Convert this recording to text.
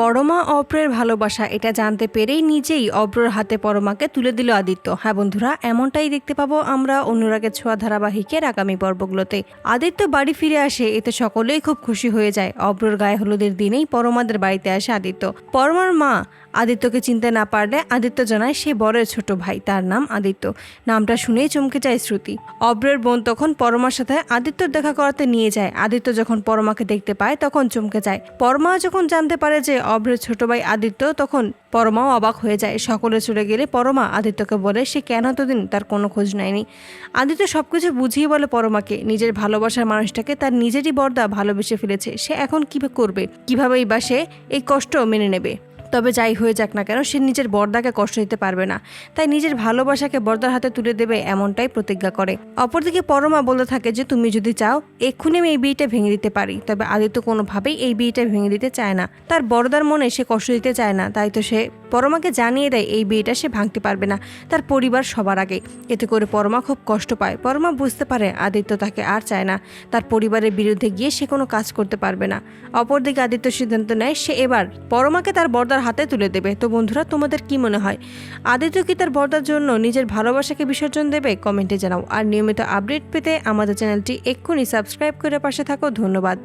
পরমা অব্রের ভালোবাসা, এটা জানতে পেরেই নিজেই অব্রর হাতে পরমাকে তুলে দিল আদিত্য। হ্যাঁ বন্ধুরা, এমনটাই দেখতে পাবো আমরা অনুরাগের ছোঁয়া ধারাবাহিকের আগামী পর্বগুলোতে। আদিত্য বাড়ি ফিরে আসে, এতে সকলেই খুব খুশি হয়ে যায়। অব্রর গায়ে হলুদের দিনেই পরমাদের বাড়িতে আসে আদিত্য। পরমার মা আদিত্যকে চিনতে না পারলে আদিত্য জানায় সে বরের ছোট ভাই, তার নাম আদিত্য। নামটা শুনেই চমকে যায় শ্রুতি। অব্রের বোন তখন পরমার সাথে আদিত্যর দেখা করাতে নিয়ে যায়। আদিত্য যখন পরমাকে দেখতে পায়, তখন চমকে যায়। পরমা যখন জানতে পারে যে অব্রের ছোট ভাই আদিত্য তখন পরমাও অবাক হয়ে যায়। সকলে চলে গেলে পরমা আদিত্যকে বলে, সে কেন এতদিন তার কোনো খোঁজ নেয়নি? আদিত্য সব কিছু বুঝিয়ে বলে পরমাকে, নিজের ভালোবাসার মানুষটাকে তার নিজেরই বর্দা ভালোবেসে ফেলেছে। সে এখন কীভাবে করবে? কীভাবেই বা সে এই কষ্ট মেনে নেবে? তবে যাই হয়ে যাক না কেন, সে নিজের বর্দাকে কষ্ট দিতে পারবে না। তাই নিজের ভালোবাসাকে বর্দার হাতে তুলে দেবে এমনটাই প্রতিজ্ঞা করে। অপরদিকে পরমা বলতে থাকে যে, তুমি যদি চাও, এক্ষুনি আমি এই বিয়েটা ভেঙে দিতে পারি। তবে আদিত্য কোনোভাবেই এই বিয়েটা ভেঙে দিতে চায় না। তার বড়দার মনে সে কষ্ট দিতে চায় না, তাই তো সে পরমাকে জানিয়ে দেয়, এই বিয়েটা সে ভাঙতে পারবে না। তার পরিবার সবার আগে। এতে করে পরমা খুব কষ্ট পায়। পরমা বুঝতে পারে আদিত্য তাকে আর চায় না। তার পরিবারের বিরুদ্ধে গিয়ে সে কোনো কাজ করতে পারবে না। অপরদিকে আদিত্য সিদ্ধান্ত নেয়, সে এবার পরমাকে তার বর্দার হাতে তুলে দেবে। তো বন্ধুরা, তোমাদের কি মনে হয়? আদিত্য কি তার বর্দার জন্য নিজের ভালোবাসাকে বিসর্জন দেবে? কমেন্টে জানাও। আর নিয়মিত আপডেট পেতে আমাদের চ্যানেলটি এক্ষুনি সাবস্ক্রাইব করে পাশে থাকো। ধন্যবাদ।